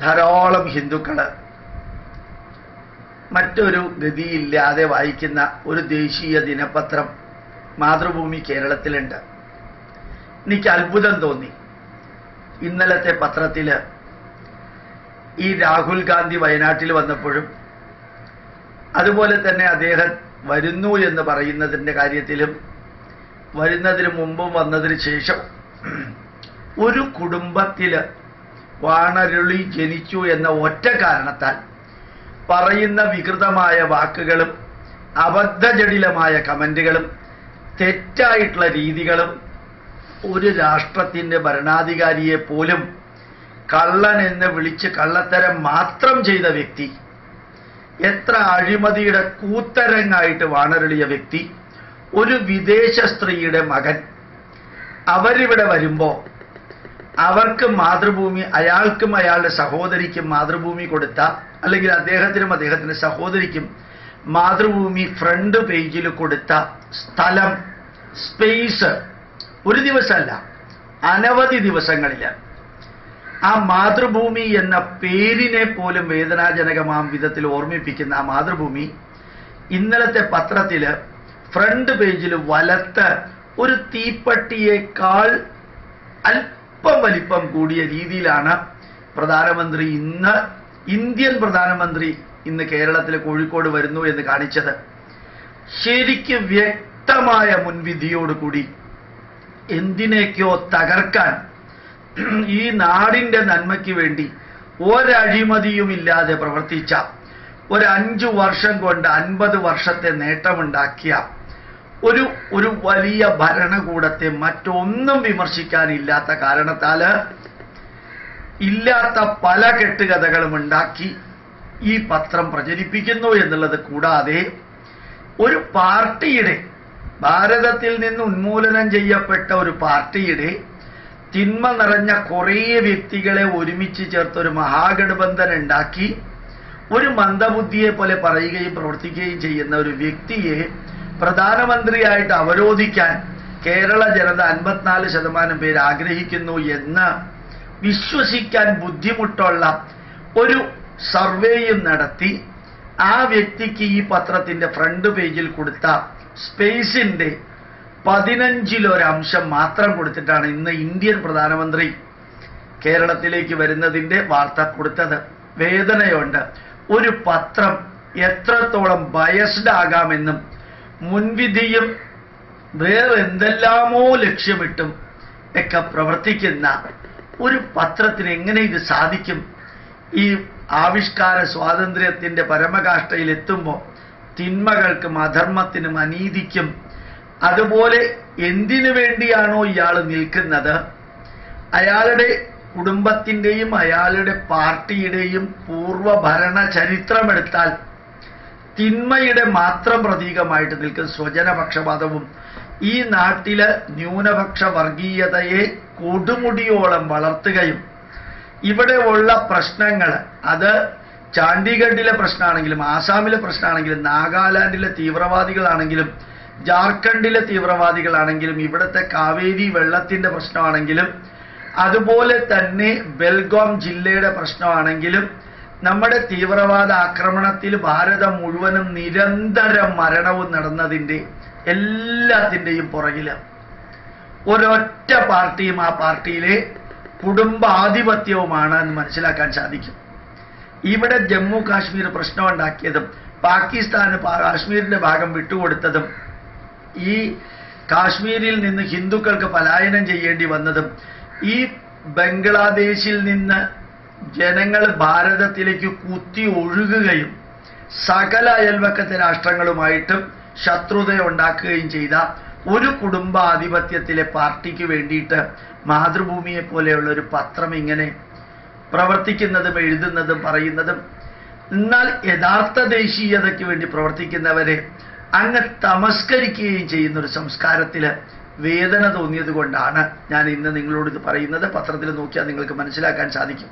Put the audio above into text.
ധാരാളം ഹിന്ദുക്കൾ. മറ്റൊരു ഗതിയില്ലാതെ വായിക്കുന്ന ഒരു ദേശീയ ദിനപത്രം മാതൃഭൂമി കേരളത്തിലുണ്ട്. എനിക്ക് അത്ഭുതം തോന്നി. ഇന്നലത്തെ പത്രത്തിൽ ഈ രാഹുൽ ഗാന്ധി വയനാട്ടിൽ വന്നപ്പോഴും അതുപോലെ തന്നെ അദ്ദേഹം വരുന്നു എന്ന് പറയുന്നതിന്റെ കാര്യത്തിലും വരുന്നതിന് മുമ്പും വന്നതിന് ശേഷം ഒരു കുടുംബത്തിൽ വാണരുളി ജനിച്ചു എന്ന ഒറ്റ കാരണത്താൽ പറയുന്ന വികൃതമായ വാക്കുകളും അബദ്ധജടിലമായ കമന്റുകളും തെറ്റായിട്ടുള്ള രീതികളും ഒരു രാഷ്ട്രത്തിന്റെ ഭരണാധികാരിയെ പോലും കള്ളൻ എന്ന് വിളിച്ച് കള്ളത്തരം മാത്രം ചെയ്ത വ്യക്തി എത്ര അഴിമതിയുടെ കൂത്തരങ്ങായിട്ട് വാണരളിയ വ്യക്തി ഒരു വിദേശ സ്ത്രീയുടെ മകൻ അവരിവിടെ വരുമ്പോ അവർക്ക് മാതൃഭൂമി അയാൾക്കും അയാളുടെ സഹോദരിക്കും മാതൃഭൂമി കൊടുത്ത അല്ലെങ്കിൽ അദ്ദേഹത്തിനും അദ്ദേഹത്തിന്റെ സഹോദരിക്കും മാതൃഭൂമി ഫ്രണ്ട് പേജിൽ കൊടുത്ത സ്ഥലം സ്പേസ് ഒരു ദിവസമല്ല അനവധി ദിവസങ്ങളിൽ ആ മാതൃഭൂമി എന്ന പേരിനെ പോലും വേദനാജനകമാം വിധത്തിൽ ഓർമ്മിപ്പിക്കുന്ന ആ മാതൃഭൂമി ഇന്നലത്തെ പത്രത്തിൽ ഫ്രണ്ട് പേജിൽ വലത്ത് ഒരു തീപ്പട്ടിയേക്കാൾ അല്പം വലിപ്പം കൂടിയ രീതിയിലാണ് പ്രധാനമന്ത്രി ഇന്ന് ഇന്ത്യൻ പ്രധാനമന്ത്രി ഇന്ന് കേരളത്തിൽ കോഴിക്കോട് വരുന്നു എന്ന് കാണിച്ചത്. ശരിക്കും വ്യക്തമായ മുൻവിധിയോടുകൂടി എന്തിനേക്കോ തകർക്കാൻ ഈ നാടിന്റെ നന്മയ്ക്ക് വേണ്ടി ഒരഴിമതിയുമില്ലാതെ പ്രവർത്തിച്ച ഒരു അഞ്ചു വർഷം കൊണ്ട് അൻപത് വർഷത്തെ നേട്ടമുണ്ടാക്കിയ ഒരു ഒരു വലിയ ഭരണകൂടത്തെ മറ്റൊന്നും വിമർശിക്കാനില്ലാത്ത കാരണത്താൽ ഇല്ലാത്ത പല കെട്ടുകഥകളും ഉണ്ടാക്കി ഈ പത്രം പ്രചരിപ്പിക്കുന്നു എന്നുള്ളത് കൂടാതെ ഒരു പാർട്ടിയുടെ ഭാരതത്തിൽ നിന്ന് ഉന്മൂലനം ചെയ്യപ്പെട്ട ഒരു പാർട്ടിയുടെ തിന്മ നിറഞ്ഞ കുറേ വ്യക്തികളെ ഒരുമിച്ച് ചേർത്ത് ഒരു മഹാഗഠബന്ധൻ ഉണ്ടാക്കി ഒരു മന്ദബുദ്ധിയെ പോലെ പറയുകയും പ്രവർത്തിക്കുകയും ചെയ്യുന്ന ഒരു വ്യക്തിയെ പ്രധാനമന്ത്രിയായിട്ട് അവരോധിക്കാൻ കേരള ജനത അൻപത്തിനാല് ശതമാനം പേര് ആഗ്രഹിക്കുന്നു എന്ന് വിശ്വസിക്കാൻ ബുദ്ധിമുട്ടുള്ള ഒരു സർവേയും നടത്തി ആ വ്യക്തിക്ക് ഈ പത്രത്തിന്റെ ഫ്രണ്ട് പേജിൽ കൊടുത്ത സ്പേസിന്റെ പതിനഞ്ചിലൊരംശം മാത്രം കൊടുത്തിട്ടാണ് ഇന്ന് ഇന്ത്യൻ പ്രധാനമന്ത്രി കേരളത്തിലേക്ക് വരുന്നതിന്റെ വാർത്ത കൊടുത്തത്. വേദനയുണ്ട്. ഒരു പത്രം എത്രത്തോളം ബയസ്ഡ് ആകാമെന്നും മുൻവിധിയും വേറെ എന്തെല്ലാമോ ലക്ഷ്യമിട്ടും ഒക്കെ പ്രവർത്തിക്കുന്ന ഒരു പത്രത്തിന് എങ്ങനെ ഇത് സാധിക്കും? ഈ ആവിഷ്കാര സ്വാതന്ത്ര്യത്തിന്റെ പരമകാഷ്ഠയിൽ എത്തുമ്പോൾ തിന്മകൾക്കും അധർമ്മത്തിനും അനീതിക്കും അതുപോലെ എന്തിനു വേണ്ടിയാണോ ഇയാൾ നിൽക്കുന്നത്? അയാളുടെ കുടുംബത്തിന്റെയും അയാളുടെ പാർട്ടിയുടെയും പൂർവ ഭരണ ചരിത്രമെടുത്താൽ തിന്മയുടെ മാത്രം പ്രതീകമായിട്ട് നിൽക്കുന്ന സ്വജനപക്ഷപാതവും ഈ നാട്ടിലെ ന്യൂനപക്ഷ വർഗീയതയെ കൊടുമുടിയോളം വളർത്തുകയും ഇവിടെ ഉള്ള പ്രശ്നങ്ങൾ അത് ചാണ്ഡീഗഡിലെ പ്രശ്നമാണെങ്കിലും ആസാമിലെ പ്രശ്നമാണെങ്കിലും നാഗാലാൻഡിലെ തീവ്രവാദികളാണെങ്കിലും ജാർഖണ്ഡിലെ തീവ്രവാദികളാണെങ്കിലും ഇവിടുത്തെ കാവേരി വെള്ളത്തിന്റെ പ്രശ്നമാണെങ്കിലും അതുപോലെ തന്നെ ബെൽഗോം ജില്ലയുടെ പ്രശ്നമാണെങ്കിലും നമ്മുടെ തീവ്രവാദ ആക്രമണത്തിൽ ഭാരതം മുഴുവനും നിരന്തരം മരണവും നടന്നതിന്റെ എല്ലാത്തിന്റെയും പുറകിൽ ഒരൊറ്റ പാർട്ടിയും ആ പാർട്ടിയിലെ കുടുംബാധിപത്യവുമാണ് എന്ന് മനസ്സിലാക്കാൻ സാധിക്കും. ഇവിടെ ജമ്മു കാശ്മീർ പ്രശ്നം ഉണ്ടാക്കിയതും പാകിസ്ഥാന് കാശ്മീരിന്റെ ഭാഗം വിട്ടുകൊടുത്തതും ഈ കാശ്മീരിൽ നിന്ന് ഹിന്ദുക്കൾക്ക് പലായനം ചെയ്യേണ്ടി വന്നതും ഈ ബംഗ്ലാദേശിൽ നിന്ന് ജനങ്ങൾ ഭാരതത്തിലേക്ക് കുത്തി ഒഴുകുകയും സകല അയൽവക്കത്തെ രാഷ്ട്രങ്ങളുമായിട്ടും ശത്രുത ഉണ്ടാക്കുകയും ചെയ്ത ഒരു കുടുംബാധിപത്യത്തിലെ പാർട്ടിക്ക് വേണ്ടിയിട്ട് മാതൃഭൂമിയെ പോലെയുള്ള ഒരു പത്രം ഇങ്ങനെ പ്രവർത്തിക്കുന്നതും എഴുതുന്നതും പറയുന്നതും എന്നാൽ യഥാർത്ഥ ദേശീയതയ്ക്ക് വേണ്ടി പ്രവർത്തിക്കുന്നവരെ അങ്ങ് തമസ്കരിക്കുകയും ചെയ്യുന്ന ഒരു സംസ്കാരത്തിൽ വേദന തോന്നിയത് കൊണ്ടാണ് ഞാൻ ഇന്ന് നിങ്ങളോട് ഇത് പറയുന്നത്. പത്രത്തിൽ നോക്കിയാൽ നിങ്ങൾക്ക് മനസ്സിലാക്കാൻ സാധിക്കും.